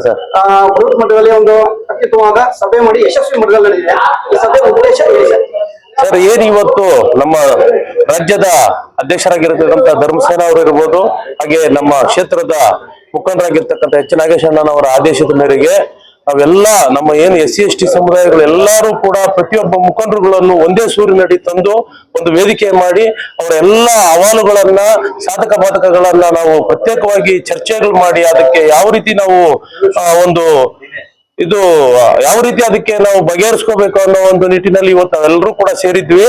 Sir ಆ, ಬೃಹತ್ ಮಟ್ಟದಲ್ಲಿ ಒಂದು ಅತ್ಯುತ್ತಮವಾದ ಸಭೆ ಮಾಡಿ ಯಶಸ್ವಿ ಮಟ್ಟದಲ್ಲಿ ನಡೆದಿದೆ. ಈ ಸಭೆ ಉದ್ದೇಶ ಹೇಳಿ ಸರ್ ಸರ್ ಏನ್ ಇವತ್ತು ನಮ್ಮ ರಾಜ್ಯದ ಅಧ್ಯಕ್ಷರಾಗಿರ್ತಕ್ಕಂಥ ಧರ್ಮಸೇನ ಅವರು ಇರ್ಬೋದು ಹಾಗೆ ನಮ್ಮ ಕ್ಷೇತ್ರದ ಮುಖಂಡರಾಗಿರ್ತಕ್ಕಂಥ ಎಚ್ ನಾಗೇಶಣ್ಣನವರ ಆದೇಶದ ಮೇರೆಗೆ ನಾವೆಲ್ಲ ನಮ್ಮ ಏನು ಎಸ್ ಸಿ, ಎಸ್ ಟಿ ಸಮುದಾಯಗಳು ಎಲ್ಲರೂ ಕೂಡ ಪ್ರತಿಯೊಬ್ಬ ಮುಖಂಡರುಗಳನ್ನು ಒಂದೇ ಸೂರಿನಡಿ ತಂದು ಒಂದು ವೇದಿಕೆ ಮಾಡಿ ಅವರ ಎಲ್ಲ ಅಹವಾಲುಗಳನ್ನ ಸಾಧಕ ಬಾಧಕಗಳನ್ನ ನಾವು ಪ್ರತ್ಯೇಕವಾಗಿ ಚರ್ಚೆಗಳು ಮಾಡಿ ಅದಕ್ಕೆ ಯಾವ ರೀತಿ ನಾವು ಒಂದು ಇದು, ಯಾವ ರೀತಿ ಅದಕ್ಕೆ ನಾವು ಬಗೆಹರಿಸ್ಕೋಬೇಕು ಅನ್ನೋ ಒಂದು ನಿಟ್ಟಿನಲ್ಲಿ ಇವತ್ತು ನಾವೆಲ್ಲರೂ ಕೂಡ ಸೇರಿದ್ವಿ.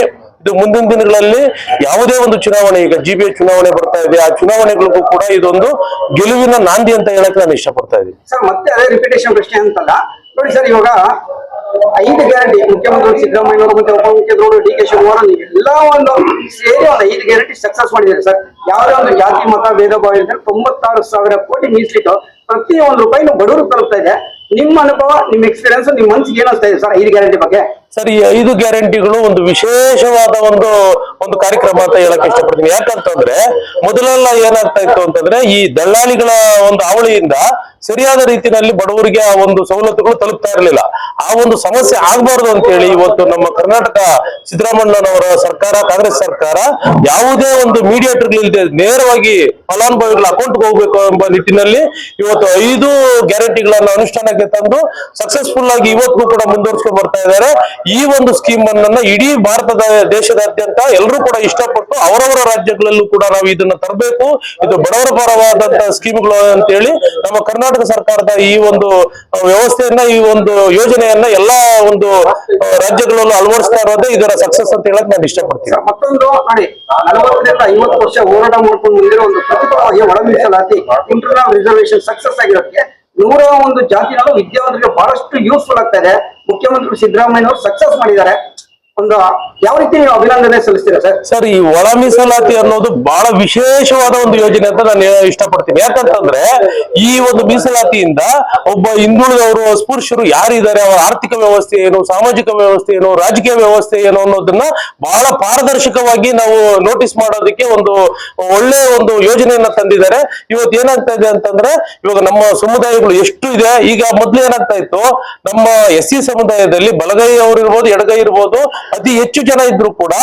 ಮುಂದಿನ ದಿನಗಳಲ್ಲಿ ಯಾವುದೇ ಒಂದು ಚುನಾವಣೆ, ಈಗ ಜಿ ಚುನಾವಣೆ ಬರ್ತಾ ಇದೆ, ಆ ಚುನಾವಣೆಗಳಿಗೂ ಕೂಡ ಇದೊಂದು ಗೆಲುವಿನ ನಾಂದಿ ಅಂತ ಹೇಳಕ್ ನಾನು ಇಷ್ಟಪಡ್ತಾ ಇದ್ದೀನಿ. ಸರ್, ಮತ್ತೆ ಅದೇ ರಿಪಿಟೇಷನ್ ಪ್ರಶ್ನೆ ಅಂತಲ್ಲ. ನೋಡಿ ಸರ್, ಇವಾಗ ಐದು ಗ್ಯಾರಂಟಿ ಮುಖ್ಯಮಂತ್ರಿ ಸಿದ್ದರಾಮಯ್ಯ ಮತ್ತೆ ಉಪಮುಖ್ಯಮಂತ್ರಿಗಳು ಡಿ ಕೆ ಶಿವಕುಮಾರ್ ಎಲ್ಲ ಒಂದು ಸೇರಿ ಒಂದು ಐದು ಗ್ಯಾರಂಟಿ ಸಕ್ಸಸ್ ಮಾಡಿದ್ದಾರೆ ಸರ್. ಯಾವುದೇ ಒಂದು ಜಾತಿ, ಮತ, ಭೇದ ಭಾವ ಇದ್ದರೆ ತೊಂಬತ್ತಾರು ಸಾವಿರ ಕೋಟಿ ಮೀಸಲಿಟ್ಟು ಪ್ರತಿ ಒಂದು ರೂಪಾಯಿನೂ ಬಡವರು ತಲುಪ್ತಾ ಇದೆ. ನಿಮ್ಮ ಅನುಭವ, ನಿಮ್ಮ ಎಕ್ಸ್ಪೀರಿಯನ್ಸ್ ನಿಮ್ಮ ಮನ್ಸಿಗೆ ಏನಿಸ್ತಾ ಇದೆ ಸರ್, ಐದು ಗ್ಯಾರಂಟಿ ಬಗ್ಗೆ? ಸರ್, ಈ ಐದು ಗ್ಯಾರಂಟಿಗಳು ಒಂದು ವಿಶೇಷವಾದ ಒಂದು ಒಂದು ಕಾರ್ಯಕ್ರಮ ಅಂತ ಹೇಳಕ್ ಇಷ್ಟಪಡ್ತೀನಿ. ಯಾಕಂತಂದ್ರೆ, ಮೊದಲೆಲ್ಲ ಏನಾಗ್ತಾ ಇತ್ತು ಅಂತಂದ್ರೆ, ಈ ದಳ್ಳಾಳಿಗಳ ಒಂದು ಅವಳಿಯಿಂದ ಸರಿಯಾದ ರೀತಿಯಲ್ಲಿ ಬಡವರಿಗೆ ಆ ಒಂದು ಸವಲತ್ತುಗಳು ತಲುಪ್ತಾ ಇರಲಿಲ್ಲ. ಆ ಒಂದು ಸಮಸ್ಯೆ ಆಗ್ಬಾರ್ದು ಅಂತ ಹೇಳಿ ಇವತ್ತು ನಮ್ಮ ಕರ್ನಾಟಕ ಸಿದ್ದರಾಮಣ್ಣನವರ ಸರ್ಕಾರ, ಕಾಂಗ್ರೆಸ್ ಸರ್ಕಾರ ಯಾವುದೇ ಒಂದು ಮೀಡಿಯೇಟರ್ ಇಲ್ಲದೆ ನೇರವಾಗಿ ಫಲಾನುಭವಿಗಳ ಅಕೌಂಟ್ ಹೋಗ್ಬೇಕು ಎಂಬ ನಿಟ್ಟಿನಲ್ಲಿ ಇವತ್ತು ಐದು ಗ್ಯಾರಂಟಿಗಳನ್ನ ಅನುಷ್ಠಾನಕ್ಕೆ ತಂದು ಸಕ್ಸಸ್ಫುಲ್ ಆಗಿ ಇವತ್ತು ಕೂಡ ಮುಂದುವರಿಸ್ಕೊಂಡು ಬರ್ತಾ ಇದ್ದಾರೆ. ಈ ಒಂದು ಸ್ಕೀಮ್ ಅನ್ನ ಇಡೀ ಭಾರತದ ದೇಶದಾದ್ಯಂತ ಎಲ್ಲರೂ ಕೂಡ ಇಷ್ಟಪಟ್ಟು ಅವರವರ ರಾಜ್ಯಗಳಲ್ಲೂ ಕೂಡ ನಾವು ಇದನ್ನ ತರಬೇಕು. ಇದು ಬಡವರ ಪರವಾದಂತಹ ಸ್ಕೀಮ್ಗಳು ಅಂತ ಹೇಳಿ ನಮ್ಮ ಕರ್ನಾಟಕ ಸರ್ಕಾರದ ಈ ಒಂದು ವ್ಯವಸ್ಥೆಯನ್ನ, ಈ ಒಂದು ಯೋಜನೆಯನ್ನ ಎಲ್ಲಾ ಒಂದು ರಾಜ್ಯಗಳಲ್ಲೂ ಅಳವಡಿಸ್ತಾ ಇರೋದೇ ಇದರ ಸಕ್ಸಸ್ ಅಂತ ಹೇಳಕ್ ನಾನು ಇಷ್ಟಪಡ್ತೀನಿ. ಮತ್ತೊಂದು, ನೋಡಿ, ನಲವತ್ತರಿಂದ ಐವತ್ತು ವರ್ಷ ಹೋರಾಟ ಮಾಡ್ಕೊಂಡು ಮುಂದಿರೋ ಒಂದು ಪ್ರತಿಭಾವಾಗಿ ಒಳ ಮೀಸಲಾತಿ ಇಂಟರ್ನಲ್ ರಿಸರ್ವೇಶನ್ ಸಕ್ಸಸ್ ಆಗಿರೋಕ್ಕೆ ನೂರ ಒಂದು ಜಾತಿನಲ್ಲೂ ವಿದ್ಯಾವಂತರಿಗೆ ಬಹಳಷ್ಟು ಯೂಸ್ಫುಲ್ ಆಗ್ತಾ ಇದೆ. ಮುಖ್ಯಮಂತ್ರಿ ಸಿದ್ದರಾಮಯ್ಯ ಅವರು ಸಕ್ಸಸ್ ಮಾಡಿದ್ದಾರೆ. ಒಂದು ಯಾವ ರೀತಿ ನೀವು ಅಭಿನಂದನೆ ಸಲ್ಲಿಸ್ತೀರಾ ಸರ್? ಸರ್, ಈ ಒಳ ಮೀಸಲಾತಿ ಅನ್ನೋದು ಬಹಳ ವಿಶೇಷವಾದ ಒಂದು ಯೋಜನೆ ಅಂತ ನಾನು ಇಷ್ಟಪಡ್ತೀನಿ. ಯಾಕಂತಂದ್ರೆ ಈ ಒಂದು ಮೀಸಲಾತಿಯಿಂದ ಒಬ್ಬ ಹಿಂದುಳಿದವರು ಸ್ಪುರುಷರು ಯಾರಿದ್ದಾರೆ, ಅವರ ಆರ್ಥಿಕ ವ್ಯವಸ್ಥೆ ಏನು, ಸಾಮಾಜಿಕ ವ್ಯವಸ್ಥೆ ಏನು, ರಾಜಕೀಯ ವ್ಯವಸ್ಥೆ ಏನು ಅನ್ನೋದನ್ನ ಬಹಳ ಪಾರದರ್ಶಕವಾಗಿ ನಾವು ನೋಟಿಸ್ ಮಾಡೋದಕ್ಕೆ ಒಂದು ಒಳ್ಳೆ ಒಂದು ಯೋಜನೆಯನ್ನ ತಂದಿದ್ದಾರೆ. ಇವತ್ತು ಏನಾಗ್ತಾ ಇದೆ ಅಂತಂದ್ರೆ, ಇವಾಗ ನಮ್ಮ ಸಮುದಾಯಗಳು ಎಷ್ಟು ಇದೆ, ಈಗ ಮೊದ್ಲು ಏನಾಗ್ತಾ ಇತ್ತು, ನಮ್ಮ ಎಸ್ ಸಿ ಸಮುದಾಯದಲ್ಲಿ ಬಲಗೈ ಅವರು ಇರ್ಬೋದು, ಎಡಗೈ ಇರ್ಬೋದು ಅತಿ ಹೆಚ್ಚು ಜನ ಇದ್ರು ಕೂಡ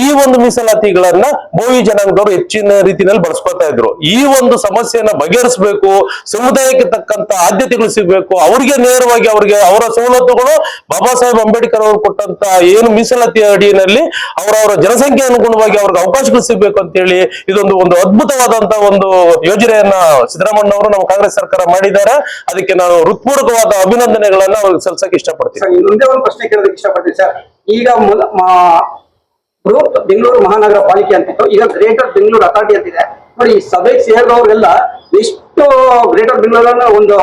ಈ ಒಂದು ಮೀಸಲಾತಿಗಳನ್ನ ಭೋವಿ ಜನಾಂಗದವರು ಹೆಚ್ಚಿನ ರೀತಿಯಲ್ಲಿ ಬಳಸ್ಕೊತಾ ಇದ್ರು. ಈ ಒಂದು ಸಮಸ್ಯೆಯನ್ನ ಬಗೆಹರಿಸಬೇಕು, ಸಮುದಾಯಕ್ಕೆ ತಕ್ಕಂತ ಆದ್ಯತೆಗಳು ಸಿಗಬೇಕು, ಅವ್ರಿಗೆ ನೇರವಾಗಿ ಅವ್ರಿಗೆ ಅವರ ಸವಲತ್ತುಗಳು ಬಾಬಾ ಸಾಹೇಬ್ ಅಂಬೇಡ್ಕರ್ ಅವರು ಕೊಟ್ಟಂತ ಏನು ಮೀಸಲಾತಿ ಅಡಿಯಲ್ಲಿ ಅವರವರ ಜನಸಂಖ್ಯೆ ಅನುಗುಣವಾಗಿ ಅವ್ರಿಗೆ ಅವಕಾಶಗಳು ಸಿಗಬೇಕು ಅಂತ ಹೇಳಿ ಇದೊಂದು ಒಂದು ಅದ್ಭುತವಾದಂತ ಒಂದು ಯೋಜನೆಯನ್ನ ಸಿದ್ದರಾಮಣ್ಣ ಅವರು ನಮ್ಮ ಕಾಂಗ್ರೆಸ್ ಸರ್ಕಾರ ಮಾಡಿದ್ದಾರೆ. ಅದಕ್ಕೆ ನಾನು ಹೃತ್ಪೂರ್ವಕವಾದ ಅಭಿನಂದನೆಗಳನ್ನ ಅವ್ರಿಗೆ ಸಲ್ಲಿಸಕ್ಕೆ ಇಷ್ಟಪಡ್ತೀನಿ. ಒಂದು ಪ್ರಶ್ನೆ ಕೇಳೋದಕ್ಕೆ ಇಷ್ಟಪಡ್ತೀನಿ ಸರ್. ಈಗ ಬೃಹತ್ ಬೆಂಗಳೂರು ಮಹಾನಗರ ಪಾಲಿಕೆ ಅಂತಿತ್ತು ಈಗ ಗ್ರೇಟರ್ ಬೆಂಗಳೂರು ಅಥಾರಿಟಿ ಅಂತಿದೆ ನೋಡಿ, ಈ ಸಭೆಗೆ ಸೇರಿದವರೆಲ್ಲ ಎಷ್ಟು ಗ್ರೇಟರ್ ಬೆಂಗಳೂರನ್ನ ಒಂದು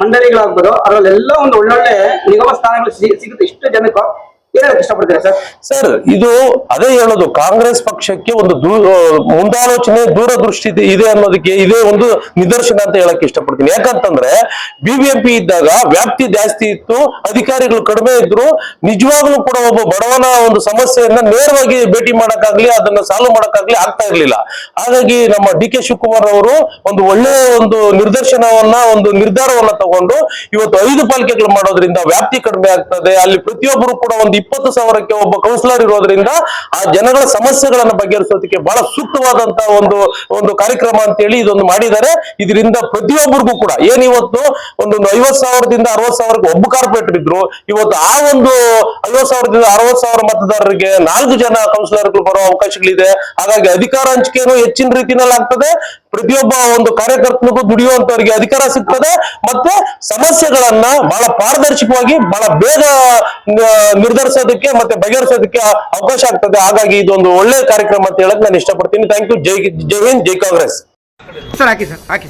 ಮಂಡಳಿಗಳಾಗ್ಬೋದು, ಅದರಲ್ಲೆಲ್ಲ ಒಂದು ಒಳ್ಳೊಳ್ಳೆ ನಿಗಮ ಸ್ಥಾನಗಳು ಸಿಗುತ್ತೆ. ಇಷ್ಟು ಜನಕ್ಕೆ ಸರ್? ಇದು ಅದೇ ಹೇಳೋದು, ಕಾಂಗ್ರೆಸ್ ಪಕ್ಷಕ್ಕೆ ಒಂದು ಮುಂದಾಲೋಚನೆ ದೂರದೃಷ್ಟಿ ಇದೆ- ಅನ್ನೋದಕ್ಕೆ ಇದೇ ಒಂದು ನಿದರ್ಶನ ಅಂತ ಹೇಳಕ್ ಇಷ್ಟಪಡ್ತೀನಿ. ಯಾಕಂತಂದ್ರೆ ಬಿಬಿಎಂಪಿ ಇದ್ದಾಗ ವ್ಯಾಪ್ತಿ ಜಾಸ್ತಿ ಇತ್ತು, ಅಧಿಕಾರಿಗಳು ಕಡಿಮೆ ಇದ್ರು, ನಿಜವಾಗ್ಲೂ ಕೂಡ ಒಬ್ಬ ಬಡವನ ಒಂದು ಸಮಸ್ಯೆಯನ್ನ ನೇರವಾಗಿ ಭೇಟಿ ಮಾಡಕ್ಕಾಗ್ಲಿ, ಅದನ್ನ ಸಾಲ್ವ್ ಮಾಡಕ್ಕಾಗ್ಲಿ ಆಗ್ತಾ ಇರ್ಲಿಲ್ಲ. ಹಾಗಾಗಿ ನಮ್ಮ ಡಿ ಕೆ ಶಿವಕುಮಾರ್ ಅವರು ಒಂದು ಒಳ್ಳೆ ಒಂದು ನಿರ್ದೇಶನವನ್ನ, ಒಂದು ನಿರ್ಧಾರವನ್ನ ತಗೊಂಡು ಇವತ್ತು ಐದು ಪಾಲಿಕೆಗಳು ಮಾಡೋದ್ರಿಂದ ವ್ಯಾಪ್ತಿ ಕಡಿಮೆ ಆಗ್ತದೆ. ಅಲ್ಲಿ ಪ್ರತಿಯೊಬ್ಬರು ಕೂಡ ಒಂದು ಸಾವಿರಕ್ಕೆ ಒಬ್ಬ ಕೌನ್ಸಿಲರ್ ಇರೋದ್ರಿಂದ ಆ ಜನಗಳ ಸಮಸ್ಯೆಗಳನ್ನು ಬಗೆಹರಿಸೋದಕ್ಕೆ ಬಹಳ ಸೂಕ್ತವಾದಂತಹ ಒಂದು ಒಂದು ಕಾರ್ಯಕ್ರಮ ಅಂತ ಹೇಳಿ ಇದೊಂದು ಮಾಡಿದ್ದಾರೆ. ಇದರಿಂದ ಪ್ರತಿಯೊಬ್ಬರಿಗೂ ಕೂಡ, ಏನ್ ಇವತ್ತು ಒಂದೊಂದು ಐವತ್ ಸಾವಿರದಿಂದ ಅರವತ್ ಸಾವಿರಕ್ಕೆ ಒಬ್ಬ ಕಾರ್ಪೊರೇಟರ್ ಇದ್ರು, ಇವತ್ತು ಆ ಒಂದು ಐವತ್ ಸಾವಿರದಿಂದ ಅರವತ್ ಸಾವಿರ ಮತದಾರರಿಗೆ ನಾಲ್ಕು ಜನ ಕೌನ್ಸಿಲರ್ಗಳು ಬರೋ ಅವಕಾಶಗಳಿದೆ. ಹಾಗಾಗಿ ಅಧಿಕಾರ ಹಂಚಿಕೆನೂ ಹೆಚ್ಚಿನ ರೀತಿಯಲ್ಲಿ ಆಗ್ತದೆ. ಪ್ರತಿಯೊಬ್ಬ ಒಂದು ಕಾರ್ಯಕರ್ತನಿಗೂ ದುಡಿಯುವಂತವರಿಗೆ ಅಧಿಕಾರ ಸಿಗ್ತದೆ ಮತ್ತೆ ಸಮಸ್ಯೆಗಳನ್ನ ಬಹಳ ಪಾರದರ್ಶಕವಾಗಿ, ಬಹಳ ಬೇಗ ನಿರ್ಧರಿಸೋದಕ್ಕೆ ಮತ್ತೆ ಬಗೆಹರಿಸೋದಕ್ಕೆ ಅವಕಾಶ ಆಗ್ತದೆ. ಹಾಗಾಗಿ ಇದೊಂದು ಒಳ್ಳೆಯ ಕಾರ್ಯಕ್ರಮ ಅಂತ ಹೇಳಕ್ ನಾನು ಇಷ್ಟಪಡ್ತೀನಿ. ಥ್ಯಾಂಕ್ ಯು ಜೈ ಜೈ ಹಿಂದ್, ಜೈ ಕಾಂಗ್ರೆಸ್. ಸರ್, ಹಾಕಿ ಸರ್, ಹಾಕಿ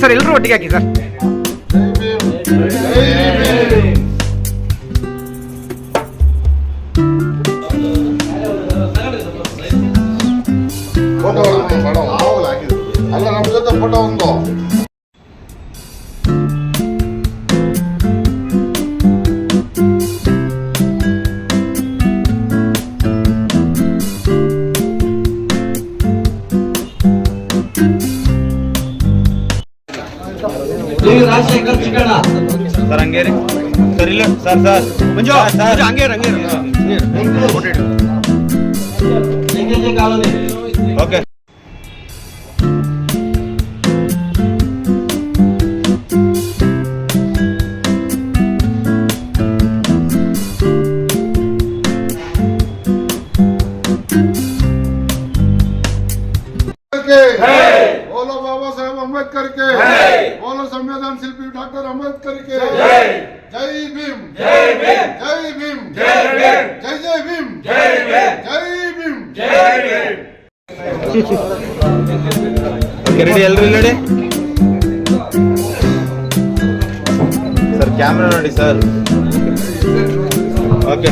ಸರ್ ಎಲ್ಲರೂ ಒಟ್ಟಿಗೆ ಹಾಕಿ ಸರ್. ರಾಜಶೇಖರ್ ಚಿಕ್ಕಣ್ಣ ಸರ್ ಹಂಗೆ ರೀ ಸರ್ ಇಲ್ಲ ಸರ್ ಸರ್ ಮಂಜು ಸರ್ ಹಂಗೆ ಹಂಗೆ colony okay Hey! hey. Baba Saheb Ambedkar के बोलो संविधान शिल्पी डॉक्टर अम्बेडकर के जय भीम जय भीम जय भीम जय जय जय भीम जय भीम जय भीम ಓಕೆ ರೆಡಿ ಎಲ್ರು ರೆಡಿ ಸರ್ ಕ್ಯಾಮ್ರಾ ನೋಡಿ ಸರ್ ಓಕೆ